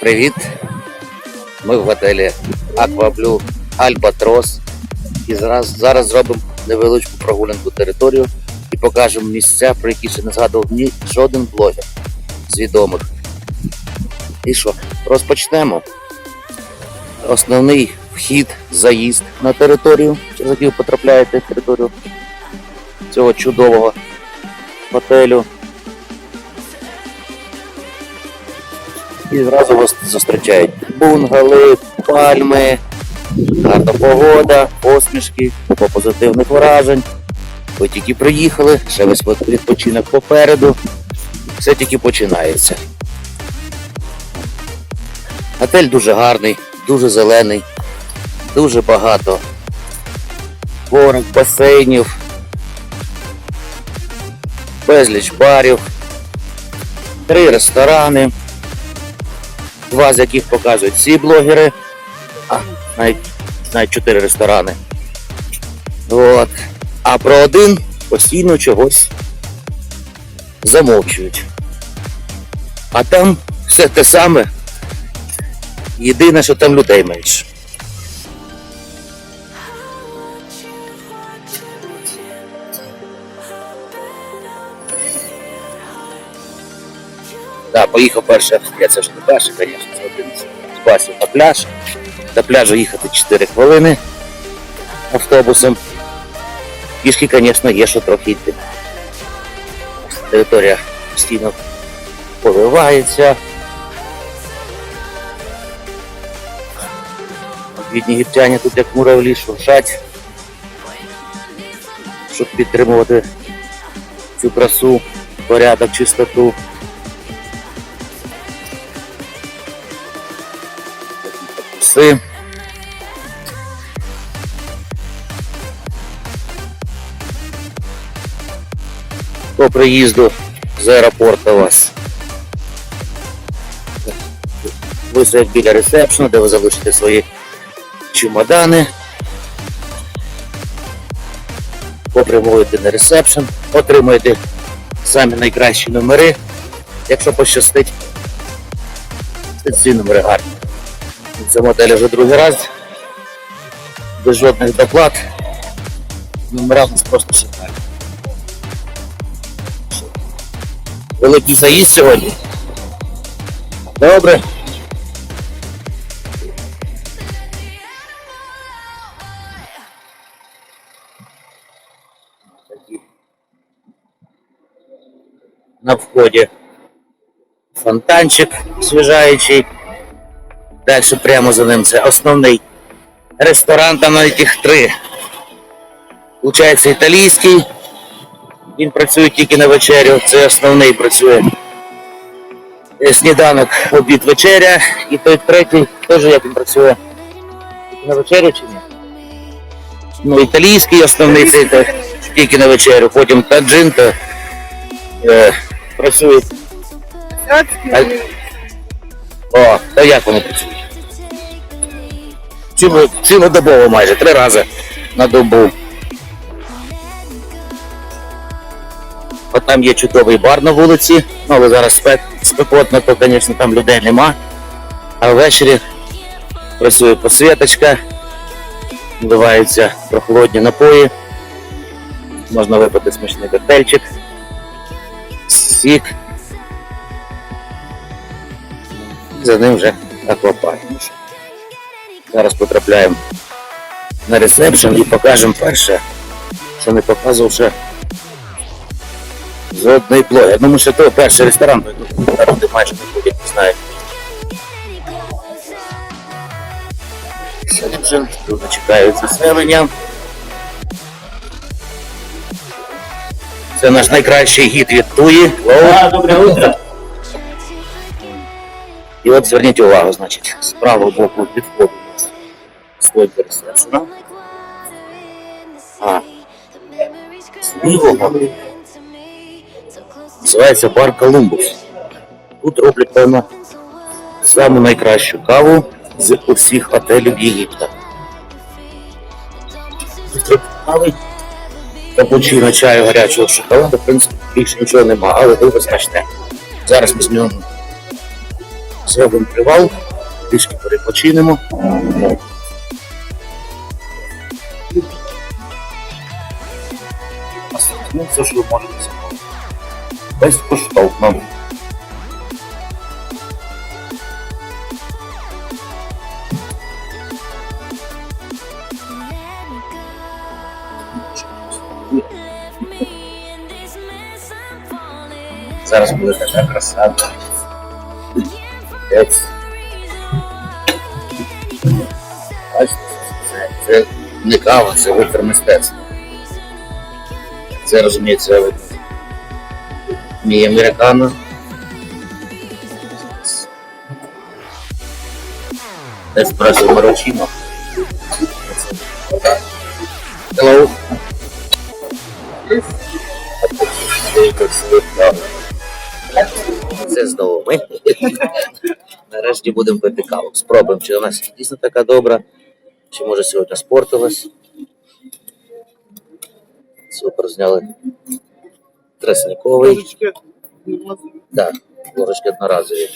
Привіт! Ми в готелі Акваблю Альбатрос. І зараз, зараз зробимо невеличку прогулянку територію і покажемо місця, про які ще не згадував ні жоден блогер з відомих. І що? Розпочнемо. Основний вхід, заїзд на територію, через який ви потрапляєте в територію цього чудового готелю. І зразу вас зустрічають бунгали, пальми, гарна погода, посмішки, купа позитивних вражень. Ви тільки приїхали, ще весь відпочинок попереду. Все тільки починається. Готель дуже гарний, дуже зелений, дуже багато горок, басейнів, безліч барів, три ресторани два з яких показують всі блогери, а навіть, навіть чотири ресторани. От. А про один постійно чогось замовчують. А там все те саме. Єдине, що там людей менше. Да, поїхав перше, я це ж не перший, звісно, це один з басів на пляж. До пляжу їхати 4 хвилини автобусом. Пішки, звісно, є, що трохи йти. Територія постійно поливається. Бідні єгиптяни тут як муравлі шуршать, щоб підтримувати цю красу, порядок, чистоту. Пси. По приїзду з аеропорту вас висадять біля ресепшну, де ви залишите свої чемодани. Попрямуєте на ресепшн, отримуєте самі найкращі номери, якщо пощастить. Ці номери гарні. В цьому готелі вже другий раз. Без жодних доплат. Номера у нас просто шикарні. Великий заїзд сьогодні. Добре. На вході фонтанчик освіжаючий. Далі прямо за ним це основний ресторан, там навіть їх три. Получається італійський. Він працює тільки на вечерю, це основний працює. Е, Сніданок, обід, вечеря. І той третій теж як він працює. Тільки на вечерю чи ні? Ну, італійський основний це тільки на вечерю, потім таджин то е, працює. О, та як вони працюють? Ціло- Цілодобово майже, три рази на добу. От там є чудовий бар на вулиці, ну але зараз спек, спекотно, то, звісно, там людей нема. А ввечері працює посвіточка, вливаються прохолодні напої, можна випити смачний коктейльчик, сік. За ним вже аквапарк. Зараз потрапляємо на ресепшн і покажемо перше, що не показував ще жодний блогер. Ми ще той перший ресторан, народи майже не ходять, не знаю. Ресепшн, тут чекають заселення. Це наш найкращий гід від Туї. Добре утро. І от зверніть увагу, значить, з правого боку від входу у нас. А з лівого називається бар Колумбус. Тут роблять, певно, саму найкращу каву з усіх готелів Єгипта. Тут кави, чаю, гарячого шоколаду, в принципі, більше нічого нема, але дуже смачне. Зараз візьмемо Зробимо привал, трішки перепочинемо. Ну, все, що ви можете зробити. Безкоштовно. Зараз буде така краса. Ец. Бачите, це, це не це витер мистецтва. Це розуміється мій американо. Еспресо марочино. Hello. Це знову ми. Нарешті будемо пити каву. Спробуємо, чи у нас дійсно така добра, чи може сьогодні спортилась. Супер, зняли тресниковий. Так, ложечки одноразові.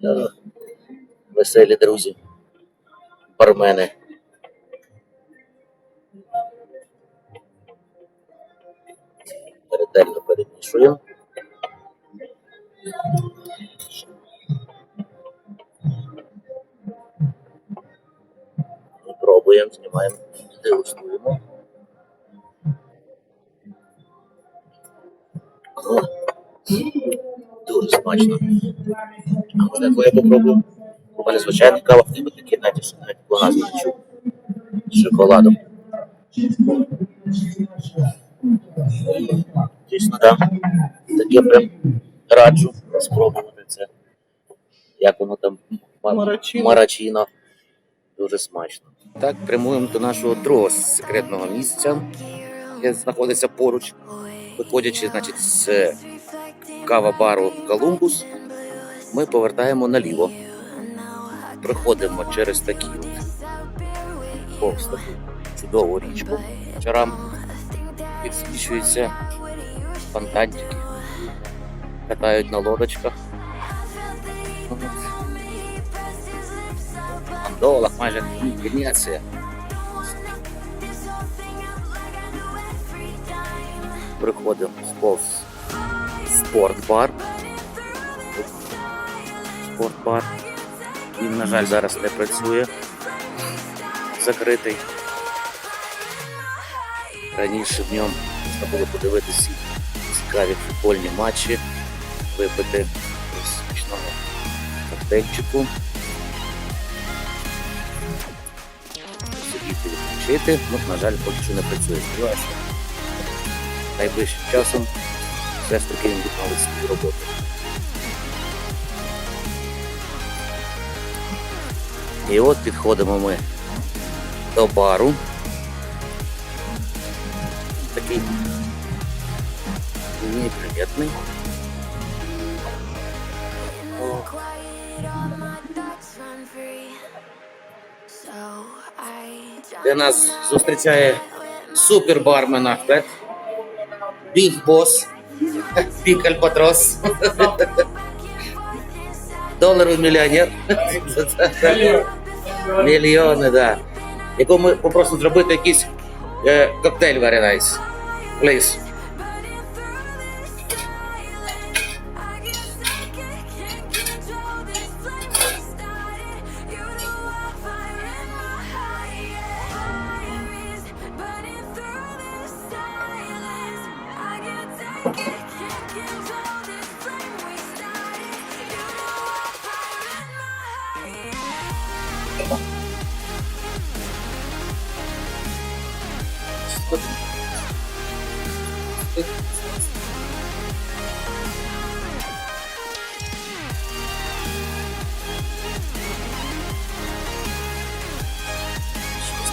Да. Веселі друзі. Бармени. Ретельно перемішуємо. Пробуємо, знімаємо, дегустуємо. О, дуже смачно. А можна твоє попробую? У мене звичайна кава, в тебе такі навіть по назві не чув. З шоколадом. Дійсно, так. Таке прям раджу спробувати це. Як воно там ма- Марачино. марачино. Дуже смачно. Так, прямуємо до нашого другого секретного місця, яке знаходиться поруч, виходячи, значить, з кава-бару Колумбус, ми повертаємо наліво. Приходимо через такі от повз таку чудову річку. Вечорам підсвічуються фонтанчики, катають на лодочках. Андолах майже Венеція. Приходимо повз спортбар. Спортбар. Він, на жаль, зараз не працює. Закритий. Раніше в ньому можна було подивитися цікаві футбольні матчі, випити смачного коктейльчику. Сидіти відпочити. Ну, на жаль, поки що не працює. Сподіваюся, найближчим часом все ж таки він відновить свою роботу. І от підходимо ми до бару. Такий неприємний. Де нас зустрічає супербармен Біг Бос, Біг Альбатрос, доларовий мільйонер. Мільйони, да. Якому ми попросимо зробити якийсь е, коктейль nice. Please.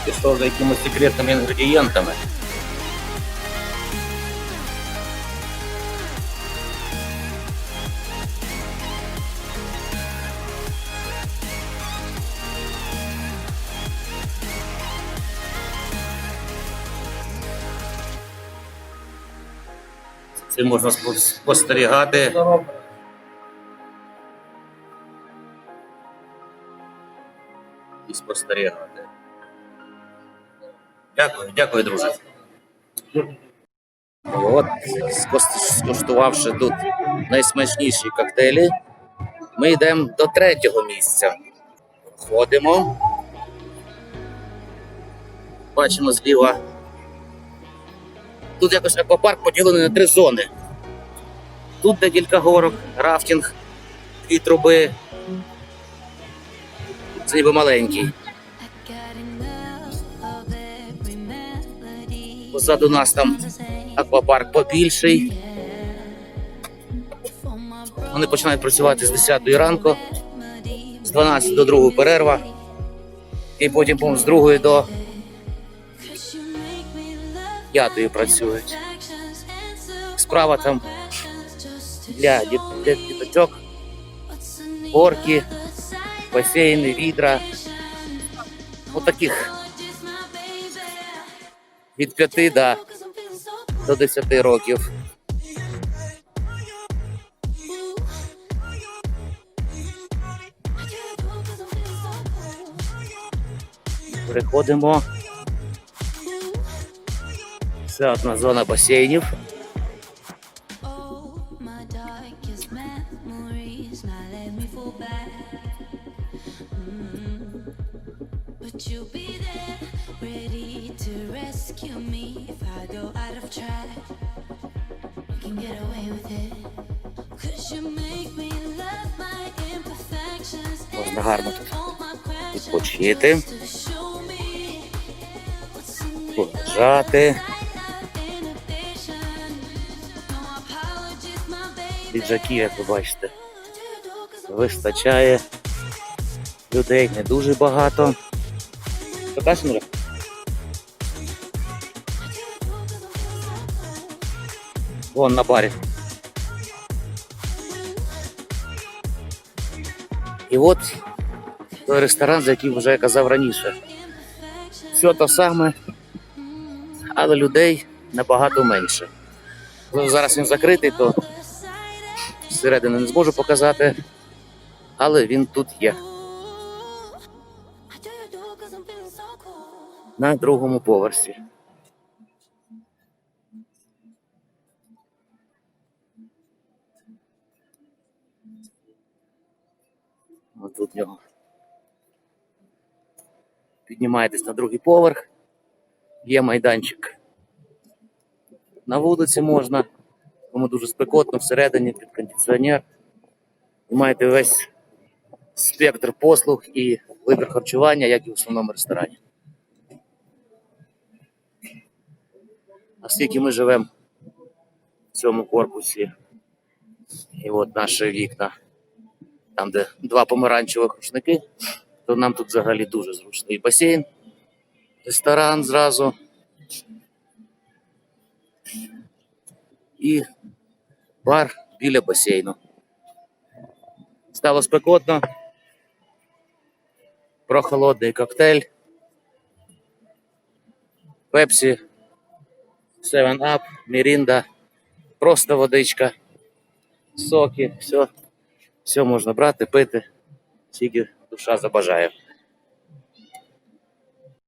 пішло за якимось секретними інгредієнтами. Це можна спостерігати. І спостерігати. Дякую, дякую, друже. От, скуштувавши тут найсмачніші коктейлі, ми йдемо до третього місця. Ходимо. Бачимо зліва. Тут якось аквапарк поділений на три зони. Тут декілька горок, рафтинг, дві труби. Це ніби маленький. Позаду нас там аквапарк побільший. Вони починають працювати з 10 ранку, з 12 до 2 перерва. І потім з 2 до 5 працюють. Справа там для діт- для діточок, горки, басейни, відра. Отаких від 5 до, до 10 років. Переходимо. Це одна зона басейнів. Can get away with it. Cause you make me love my imperfections. Можна гарно тут відпочити, полежати. Піджаків, як ви бачите, вистачає. Людей не дуже багато. Така Шнура? Вон на барі. І от той ресторан, за який вже я казав раніше. Все те саме, але людей набагато менше. Ну, Зараз він закритий, то зсередини не зможу показати, але він тут є. На другому поверсі. Тут в нього. Піднімаєтесь на другий поверх, є майданчик. На вулиці можна, кому дуже спекотно всередині під кондиціонер. І маєте весь спектр послуг і вибір харчування, як і в основному ресторані. Оскільки ми живемо в цьому корпусі, і от наші вікна, там, де два помаранчевих рушники, то нам тут взагалі дуже зручно. І басейн, ресторан зразу. І бар біля басейну. Стало спекотно. Прохолодний коктейль. Пепсі 7 Up, Мірінда, просто водичка, соки, все, все можна брати, пити, тільки душа забажає.